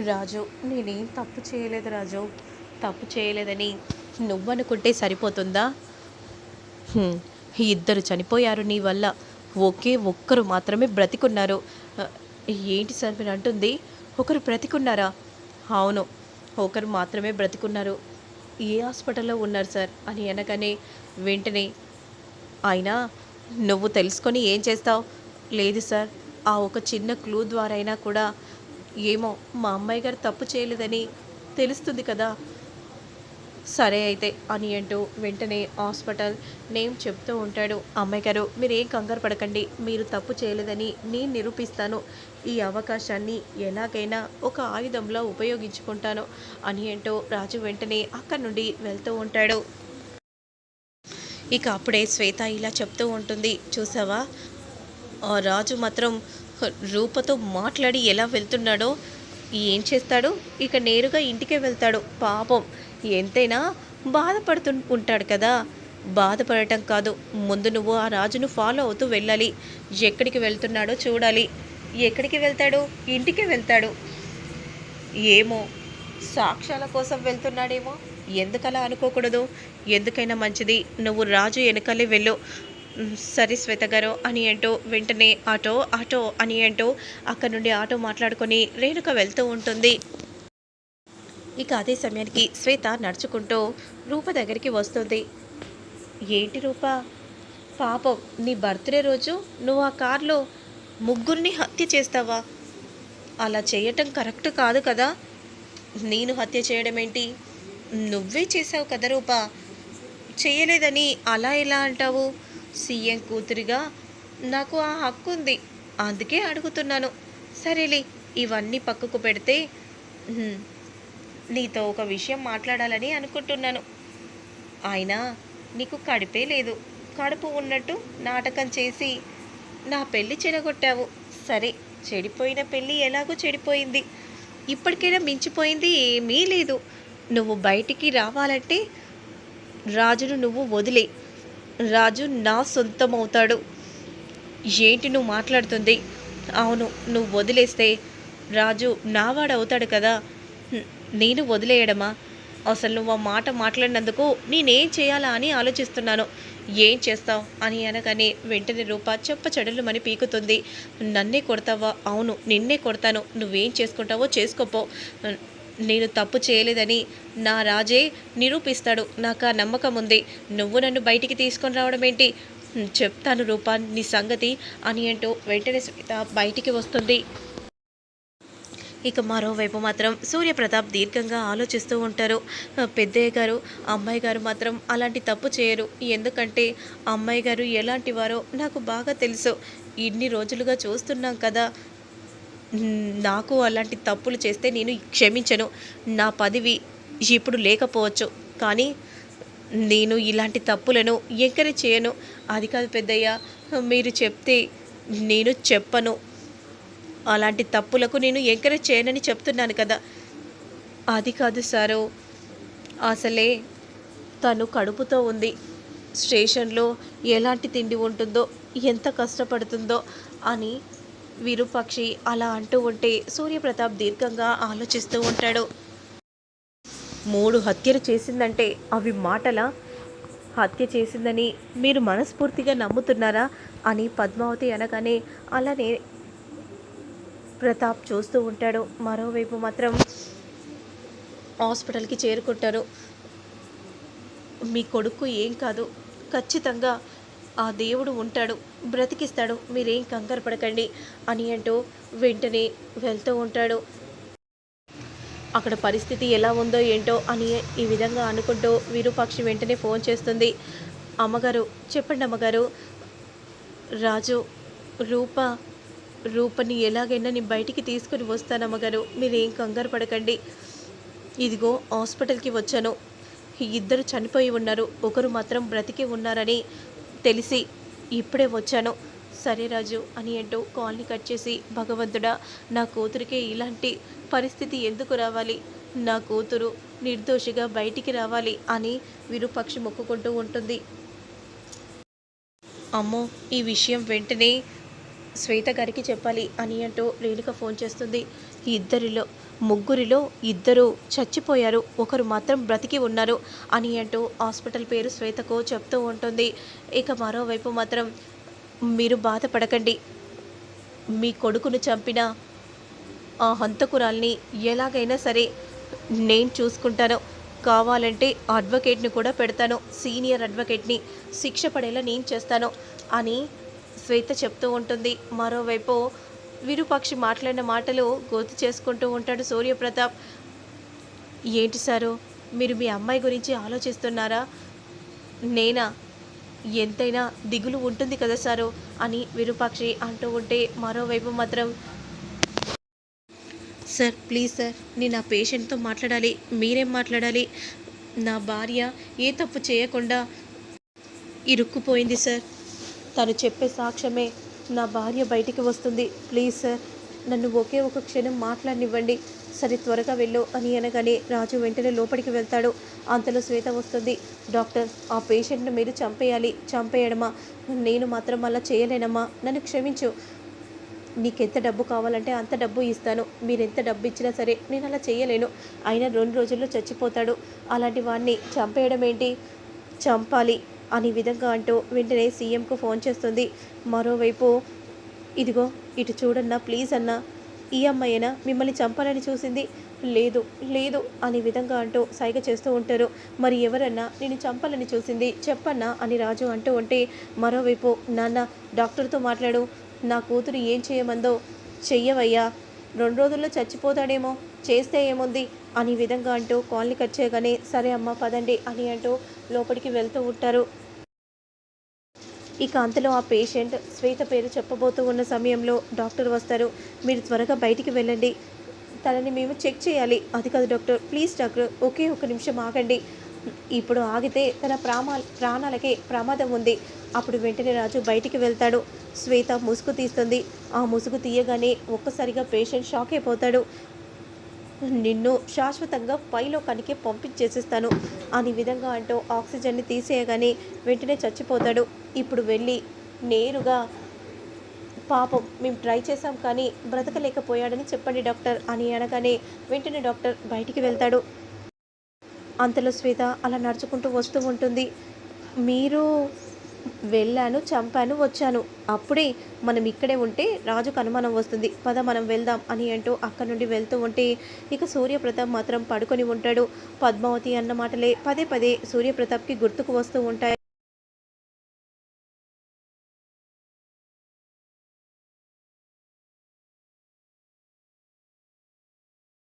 రాజు నేనేం తప్పు చేయలేదు రాజు. తప్పు చేయలేదని నువ్వనుకుంటే సరిపోతుందా? ఇద్దరు చనిపోయారు నీ వల్ల. ఒకే ఒక్కరు మాత్రమే బ్రతికున్నారు. ఏంటి సార్ మీరు అంటుంది? ఒకరు బ్రతికున్నారా? అవును ఒకరు మాత్రమే బ్రతికున్నారు. ఏ హాస్పిటల్లో ఉన్నారు సార్? అని అనగానే వెంటనే అయినా నువ్వు తెలుసుకొని ఏం చేస్తావు? లేదు సార్ ఆ ఒక చిన్న క్లూ ద్వారా అయినా కూడా ఏమో మా అమ్మాయి గారు తప్పు చేయలేదని తెలుస్తుంది కదా. సరే అయితే అని అంటూ వెంటనే హాస్పిటల్ నేమ్ చెప్తూ ఉంటాడు. అమ్మాయి గారు మీరు ఏం కంగారు పడకండి మీరు తప్పు చేయలేదని నేను నిరూపిస్తాను. ఈ అవకాశాన్ని ఎలాగైనా ఒక ఆయుధంలో ఉపయోగించుకుంటాను అని అంటూ రాజు వెంటనే అక్కడి నుండి వెళ్తూ ఉంటాడు. ఇక అప్పుడే శ్వేత ఇలా చెప్తూ ఉంటుంది. చూసావా? ఆ రాజు మాత్రం రూపతో మాట్లాడి ఎలా వెళ్తున్నాడో ఏం చేస్తాడు ఇక నేరుగా ఇంటికే వెళ్తాడు. పాపం ఎంతైనా బాధపడుతూ ఉంటాడు కదా. బాధపడటం కాదు ముందు నువ్వు ఆ రాజును ఫాలో అవుతూ వెళ్ళాలి. ఎక్కడికి వెళ్తున్నాడో చూడాలి. ఎక్కడికి వెళ్తాడు? ఇంటికి వెళ్తాడు. ఏమో సాక్ష్యాల కోసం వెళ్తున్నాడేమో. ఎందుకలా అనుకోకూడదు? ఎందుకైనా మంచిది. నువ్వు రాజు వెనకాలే వెళ్ళు. సరే శ్వేత గారు అని అంటూ వెంటనే ఆటో ఆటో అని అంటూ అక్కడ నుండి ఆటో మాట్లాడుకొని రేణుక వెళ్తూ ఉంటుంది. ఇక అదే సమయానికి శ్వేత నడుచుకుంటూ రూప దగ్గరికి వస్తుంది. ఏంటి రూప? పాపం నీ బర్త్డే రోజు నువ్వు ఆ కార్లో ముగ్గురిని హత్య చేస్తావా? అలా చేయటం కరెక్ట్ కాదు కదా? నేను హత్య చేయడం ఏంటి? నువ్వే చేసావు కదా రూపా? చేయలేదని అలా ఎలా అంటావు? సీఎం కూతురిగా నాకు ఆ హక్కు ఉంది అందుకే అడుగుతున్నాను. సరేలే ఇవన్నీ పక్కకు పెడితే నీతో ఒక విషయం మాట్లాడాలని అనుకుంటున్నాను. అయినా నీకు కడిపే లేదు. కడుపు ఉన్నట్టు నాటకం చేసి నా పెళ్ళి చెడగొట్టావు. సరే చెడిపోయిన పెళ్ళి ఎలాగో చెడిపోయింది. ఇప్పటికైనా మించిపోయింది ఏమీ లేదు. నువ్వు బయటికి రావాలంటే రాజును నువ్వు వదిలే. రాజు నా సొంతం అవుతాడు ఏంటి నువ్వు మాట్లాడుతుంది? అవును నువ్వు వదిలేస్తే రాజు నావాడు అవుతాడు కదా నేను వదిలేయడమా? అసలు నువ్వు ఆ మాట మాట్లాడినందుకు నేనేం చేయాలా అని ఆలోచిస్తున్నాను. ఏం చేస్తావు? అని అనగానే వెంటనే రూప చెప్ప చెడలు మని పీకుతుంది. నన్నే కొడతావా? అవును నిన్నే కొడతాను. నువ్వేం చేసుకుంటావో చేసుకోపో. నేను తప్పు చేయలేదని నా రాజే నిరూపిస్తాడు. నాకు ఆ నమ్మకం ఉంది. నువ్వు నన్ను బయటికి తీసుకొని రావడం ఏంటి? చెప్తాను రూపా. నీ సంగతి అని అంటూ వెంటనే శ్వేత బయటికి వస్తుంది. ఇక మరోవైపు మాత్రం సూర్యప్రతాప్ దీర్ఘంగా ఆలోచిస్తూ ఉంటారు. పెద్దయ్య గారు అమ్మాయి గారు మాత్రం అలాంటి తప్పు చేయరు. ఎందుకంటే అమ్మాయి గారు ఎలాంటి వారో నాకు బాగా తెలుసు. ఇన్ని రోజులుగా చూస్తున్నాం కదా. నాకు అలాంటి తప్పులు చేస్తే నేను క్షమించను. నా పదవి ఇప్పుడు లేకపోవచ్చు. కానీ నేను ఇలాంటి తప్పులను ఎంకరేజ్ చేయను. అది కాదు పెద్దయ్య మీరు చెప్తే నేను చెప్పను. అలాంటి తప్పులకు నేను ఎంకరేజ్ చేయనని చెప్తున్నాను కదా. అది కాదు సారు అసలే తను కడుపుతో ఉంది. స్టేషన్లో ఎలాంటి తిండి ఉంటుందో ఎంత కష్టపడుతుందో అని విరూపాక్షి అలా అంటూ ఉంటే సూర్యప్రతాప్ దీర్ఘంగా ఆలోచిస్తూ ఉంటాడు. మూడు హత్యలు చేసిందంటే అవి మాటల? హత్య చేసిందని మీరు మనస్ఫూర్తిగా నమ్ముతున్నారా? అని పద్మావతి అనగానే అలానే ప్రతాప్ చూస్తూ ఉంటాడు. మరోవైపు మాత్రం హాస్పిటల్కి చేరుకుంటారు. మీ కొడుకు ఏం కాదు. ఖచ్చితంగా ఆ దేవుడు ఉంటాడు బ్రతికిస్తాడు మీరేం కంగారు పడకండి అని అంటూ వెంటనే వెళ్తూ ఉంటాడు. అక్కడ పరిస్థితి ఎలా ఉందో ఏంటో అని ఈ విధంగా అనుకుంటూ విరూపాక్షి వెంటనే ఫోన్ చేస్తుంది. అమ్మగారు చెప్పండి అమ్మగారు రాజు రూప రూపని ఎలాగైనా నేను బయటికి తీసుకుని వస్తాను అమ్మగారు మీరేం కంగారు పడకండి. ఇదిగో హాస్పిటల్కి వచ్చాను. ఇద్దరు చనిపోయి ఉన్నారు ఒకరు మాత్రం బ్రతికి ఉన్నారని తెలిసి ఇప్పుడే వచ్చాను. సరే రాజు అని అంటూ కాల్ని కట్ చేసి భగవంతుడా నా కూతురికే ఇలాంటి పరిస్థితి ఎందుకు రావాలి? నా కూతురు నిర్దోషిగా బయటికి రావాలి అని విరూపక్షి మొక్కుకుంటూ ఉంటుంది. అమ్మో ఈ విషయం వెంటనే శ్వేత గారికి చెప్పాలి అని అంటూ రేణుక ఫోన్ చేస్తుంది. ఇద్దరిలో ముగ్గురిలో ఇద్దరు చచ్చిపోయారు. ఒకరు మాత్రం బ్రతికి ఉన్నారు అని అంటూ హాస్పిటల్ పేరు శ్వేతకు చెప్తూ ఉంటుంది. ఇక మరోవైపు మాత్రం మీరు బాధపడకండి. మీ కొడుకును చంపిన ఆ హంతకురాల్ని ఎలాగైనా సరే నేను చూసుకుంటాను. కావాలంటే అడ్వకేట్ని కూడా పెడతాను. సీనియర్ అడ్వకేట్ని శిక్ష పడేలా నేను చేస్తాను అని శ్వేత చెప్తూ ఉంటుంది. మరోవైపు విరూపాక్షి మాట్లాడిన మాటలు గుర్తు చేసుకుంటూ ఉంటాడు సూర్యప్రతాప్. ఏంటి సారు మీరు మీ అమ్మాయి గురించి ఆలోచిస్తున్నారా? నేనా? ఎంతైనా దిగులు ఉంటుంది కదా సారు అని విరూపాక్షి అంటూ ఉంటే మరోవైపు మాత్రం సార్ ప్లీజ్ సార్ నేను ఆ పేషెంట్తో మాట్లాడాలి మీరేం మాట్లాడాలి? నా భార్య ఏ తప్పు చేయకుండా ఇరుక్కుపోయింది సార్. తను చెప్పే సాక్ష్యమే నా భార్య బయటికి వస్తుంది. ప్లీజ్ సార్ నన్ను ఒకే ఒక క్షణం మాట్లాడనివ్వండి. సరే త్వరగా వెళ్ళు అని అనగానే రాజు వెంటనే లోపలికి వెళ్తాడు. అంతలో శ్వేత వస్తుంది. డాక్టర్ ఆ పేషెంట్ను మీరు చంపేయాలి. చంపేయడమా? నేను మాత్రం అలా చేయలేనమ్మా. నన్ను క్షమించు. నీకెంత డబ్బు కావాలంటే అంత డబ్బు ఇస్తాను. మీరు ఎంత డబ్బు ఇచ్చినా సరే నేను అలా చేయలేను. అయినా రెండు రోజుల్లో చచ్చిపోతాడు. అలాంటి వాడిని చంపేయడం ఏంటి చంపాలి. అనే విధంగా అంటూ వెంటనే సీఎంకు ఫోన్ చేస్తుంది. మరోవైపు ఇదిగో ఇటు చూడన్నా ప్లీజ్ అన్నా ఈ అమ్మాయినా మిమ్మల్ని చంపాలని చూసింది? లేదు లేదు అనే విధంగా అంటూ సైగ చేస్తూ ఉంటారు. మరి ఎవరన్నా నేను చంపాలని చూసింది చెప్పన్నా అని రాజు అంటూ ఉంటే మరోవైపు నాన్న డాక్టర్తో మాట్లాడు నా కూతురు ఏం చేయమందో చెయ్యవయ్యా రెండు రోజుల్లో చచ్చిపోతాడేమో చేస్తే ఏముంది అని విధంగా అంటూ కాల్ని కట్ చేయగానే సరే అమ్మ పదండి అని అంటూ లోపలికి వెళ్తూ ఉంటారు. ఇక అంతలో ఆ పేషెంట్ శ్వేత పేరు చెప్పబోతూ ఉన్న సమయంలో డాక్టర్ వస్తారు. మీరు త్వరగా బయటికి వెళ్ళండి. తనని మేము చెక్ చేయాలి. అది కాదు డాక్టర్ ప్లీజ్ డాక్టర్ ఒకే ఒక నిమిషం ఆగండి. ఇప్పుడు ఆగితే తన ప్రామా ప్రాణాలకే ప్రమాదం ఉంది. అప్పుడు వెంటనే రాజు బయటికి వెళ్తాడు. శ్వేత ముసుగు తీస్తుంది. ఆ ముసుగు తీయగానే ఒక్కసారిగా పేషెంట్ షాక్ అయిపోతాడు. నిన్ను శాశ్వతంగా పైలో కనికి పంపించేసేస్తాను అని విధంగా అంటూ ఆక్సిజన్ని తీసేయగానే వెంటనే చచ్చిపోతాడు. ఇప్పుడు వెళ్ళి నేరుగా పాపం మేము ట్రై చేసాం కానీ బ్రతకలేకపోయాడని చెప్పండి డాక్టర్ అని అనగానే వెంటనే డాక్టర్ బయటికి వెళ్తాడు. అంతలో శ్వేత అలా నడుచుకుంటూ వస్తూ ఉంటుంది. మీరు వెళ్ళాను చంపాను వచ్చాను. అప్పుడే మనం ఇక్కడే ఉంటే రాజుకు అనుమానం వస్తుంది. పద మనం వెళ్దాం అని అంటూ అక్కడ నుండి వెళ్తూ ఉంటే ఇక సూర్యప్రతాప్ మాత్రం పడుకొని ఉంటాడు. పద్మావతి అన్న మాటలే పదే పదే సూర్యప్రతాప్కి గుర్తుకు వస్తూ ఉంటాయి.